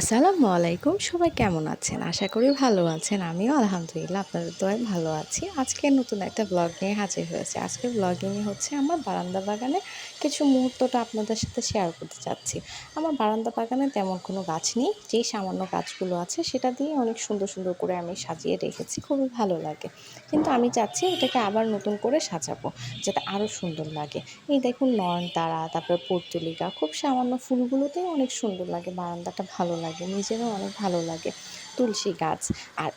আসসালামু আলাইকুম, সবাই কেমন আছেন? আশা করি ভালো আছেন। আমিও আলহামদুলিল্লাহ, আপনাদের দোয়ায় ভালো আছি। আজকে নতুন একটা ব্লগ নিয়ে হাজির হয়েছে। আজকের ব্লগিংয়ে হচ্ছে আমার বারান্দা বাগানে কিছু মুহূর্তটা আপনাদের সাথে শেয়ার করতে চাচ্ছি। আমার বারান্দা বাগানে তেমন কোনো গাছ নেই। যেই সামান্য গাছগুলো আছে, সেটা দিয়ে অনেক সুন্দর সুন্দর করে আমি সাজিয়ে রেখেছি। খুবই ভালো লাগে। কিন্তু আমি চাচ্ছি এটাকে আবার নতুন করে সাজাবো, যাতে আরও সুন্দর লাগে। এই দেখুন নয়নতারা, তারপরে পর্তুলিকা, খুব সামান্য ফুলগুলোতেই অনেক সুন্দর লাগে। বারান্দাটা ভালো লাগে। নিজেরও অনেক ভালো লাগে। তুলসী গাছ, আর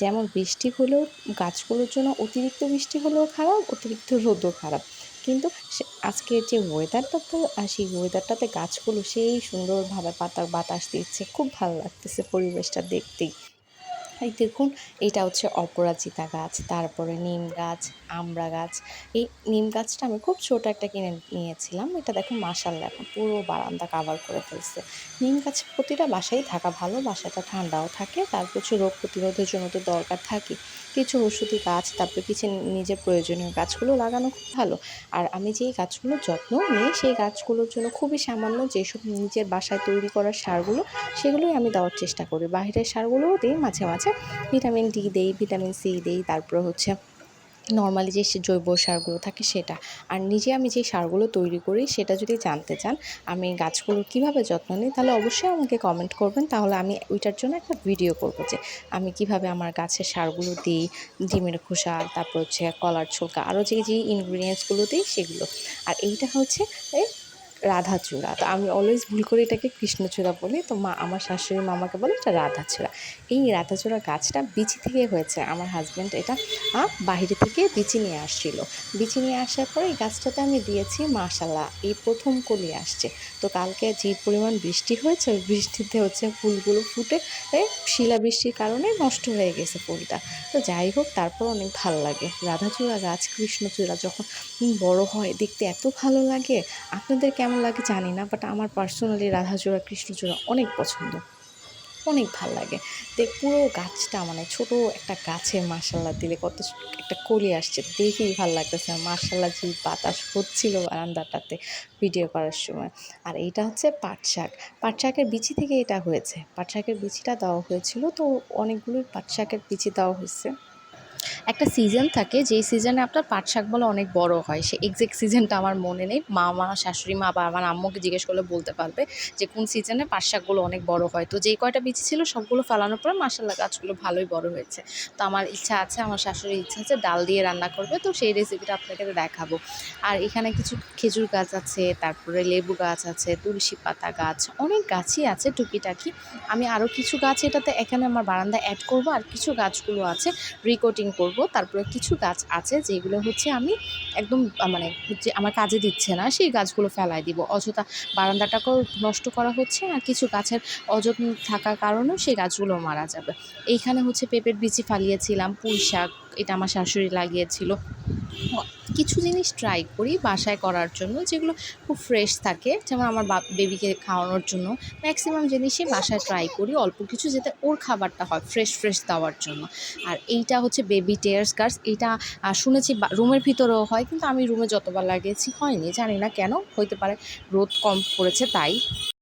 যেমন বৃষ্টি হলেও গাছগুলোর জন্য অতিরিক্ত বৃষ্টি হলেও খারাপ, অতিরিক্ত রোদও খারাপ। কিন্তু আজকে যে ওয়েদারটা তো সেই ওয়েদারটাতে গাছগুলো সেই সুন্দরভাবে পাতার বাতাস দিচ্ছে, খুব ভালো লাগতেছে পরিবেশটা দেখতেই। এই দেখুন, এটা হচ্ছে অপরাজিতা গাছ, তারপরে নিম গাছ আমরা গাছ। এই নিম গাছটা আমি খুব ছোট একটা কিনে নিয়েছিলাম, এটা দেখুন মাসাল্লা এখন পুরো বারান্দা কাভার করে ফেলছে। নিম গাছ প্রতিটা বাসায় থাকা ভালো, বাসাটা ঠান্ডাও থাকে, তার কিছু রোগ প্রতিরোধের জন্য তো দরকার থাকে কিছু ওষুধি গাছ, তারপরে কিছু নিজের প্রয়োজনীয় গাছগুলো লাগানো খুব ভালো। আর আমি যেই গাছগুলোর যত্ন নিই, সেই গাছগুলোর জন্য খুবই সামান্য যেসব নিজের বাসায় তৈরি করা সারগুলো, সেগুলোই আমি দেওয়ার চেষ্টা করি। বাইরের সারগুলোও দিই, মাঝে মাঝে ভিটামিন ডি দেই, ভিটামিন সি দেই, তারপর হচ্ছে নর্মালি যে জৈব সারগুলো থাকে সেটা। আর নিজে আমি যে সারগুলো তৈরি করি সেটা যদি জানতে চান, আমি গাছগুলোর কীভাবে যত্ন নিই, তাহলে অবশ্যই আমাকে কমেন্ট করবেন। তাহলে আমি ওইটার জন্য একটা ভিডিও করব যে, আমি কীভাবে আমার গাছের সারগুলো দিই, ডিমের খোসা, তারপর হচ্ছে কলার ছোলকা, আরও যে যে ইনগ্রিডিয়েন্টসগুলো দিই সেগুলো। আর এইটা হচ্ছে এই রাধাচূড়া। তো আমি অলওয়েজ ভুল করে এটাকে কৃষ্ণচূড়া বলি। তো মা, আমার শাশুড়ি মামাকে বলে এটা রাধাচূড়া। এই রাধাচূড়া গাছটা বিচি থেকে হয়েছে। আমার হাজব্যান্ড এটা বাহিরে থেকে বিচি নিয়ে আসছিল। বিচি নিয়ে আসার পরে এই গাছটাতে আমি দিয়েছি মাশাল্লাহ এই প্রথম কলি আসছে। তো কালকে যে পরিমাণ বৃষ্টি হয়েছে, ওই বৃষ্টিতে হচ্ছে ফুলগুলো ফুটে শিলাবৃষ্টির কারণে নষ্ট হয়ে গেছে ফুলটা। তো যাই হোক, তারপর অনেক ভালো লাগে। রাধাচূড়া গাছ, কৃষ্ণচূড়া যখন বড় হয়, দেখতে এত ভালো লাগে। আপনাদের কেমন লাগে জানি না বাট আমার পার্সোনালি রাধাচূড়া কৃষ্ণচূড়া অনেক পছন্দ। অনেক ভালো লাগে। দেখ পুরো গাছটা মানে ছোট একটা গাছে মার্শাল্লাহ দিলে কত একটা কলি আসছে। দেখেই ভালো লাগতেছে। মার্শাল্লাহ যে বাতাস হচ্ছিল বারান্দাটাতে ভিডিও করার সময়। আর এইটা হচ্ছে পাট শাক। পাট শাকের বিচি থেকে এটা হয়েছে। পাট শাকের বিচিটা দেওয়া হয়েছিল, তো অনেকগুলোই পাট শাকের বিচি দেওয়া হয়েছে। একটা সিজন থাকে, যেই সিজনে আপনার পাট শাকগুলো অনেক বড় হয়। সে এক্সাক্ট সিজনটা আমার মনে নেই। মা আমার শাশুড়ি, মা বা আমার আম্মুকে জিজ্ঞেস করলে বলতে পারবে যে কোন সিজনে পাট শাকগুলো অনেক বড় হয়। তো যেই কয়টা বিচি ছিল সবগুলো ফালানোর পরে মাসাল্লা গাছগুলো ভালোই বড় হয়েছে। তো আমার ইচ্ছা আছে, আমার শাশুড়ির ইচ্ছা আছে ডাল দিয়ে রান্না করবে। তো সেই রেসিপিটা আপনাকে দেখাবো। আর এখানে কিছু খেজুর গাছ আছে, তারপরে লেবু গাছ আছে, তুলসী পাতা গাছ, অনেক গাছই আছে টুকিটাকি। আমি আরও কিছু গাছ এটাতে এখানে আমার বারান্দা অ্যাড করব। আর কিছু গাছগুলো আছে রিকোটিং করব। তারপরে কিছু গাছ আছে যেগুলো হচ্ছে আমি একদম মানে যে আমার কাজে দিচ্ছে না। সেই গাছগুলো ফেলাই দিব। অযথা বারান্দাটাকেও নষ্ট করা হচ্ছে আর কিছু গাছের অযত্ন থাকার কারণেও সেই গাছগুলো মারা যাবে। এইখানে হচ্ছে পেঁপের বিচি ফালিয়েছিলাম। পুঁই শাক এটা আমার শাশুড়ি লাগিয়েছিল। কিছু জিনিস ট্রাই করি বাসায় করার জন্য, যেগুলো খুব ফ্রেশ থাকে। যেমন আমার বেবিকে খাওয়ানোর জন্য ম্যাক্সিমাম জিনিসই বাসায় ট্রাই করি, অল্প কিছু যাতে ওর খাবারটা হয় ফ্রেশ ফ্রেশ দেওয়ার জন্য। আর এইটা হচ্ছে বেবি টেয়ার স্কার্স এটা শুনেছি রুমের ভিতরেও হয়, কিন্তু আমি রুমে যতবার লাগিয়েছি হয়নি, জানি না কেন, হইতে পারে রোদ কম পড়েছে তাই।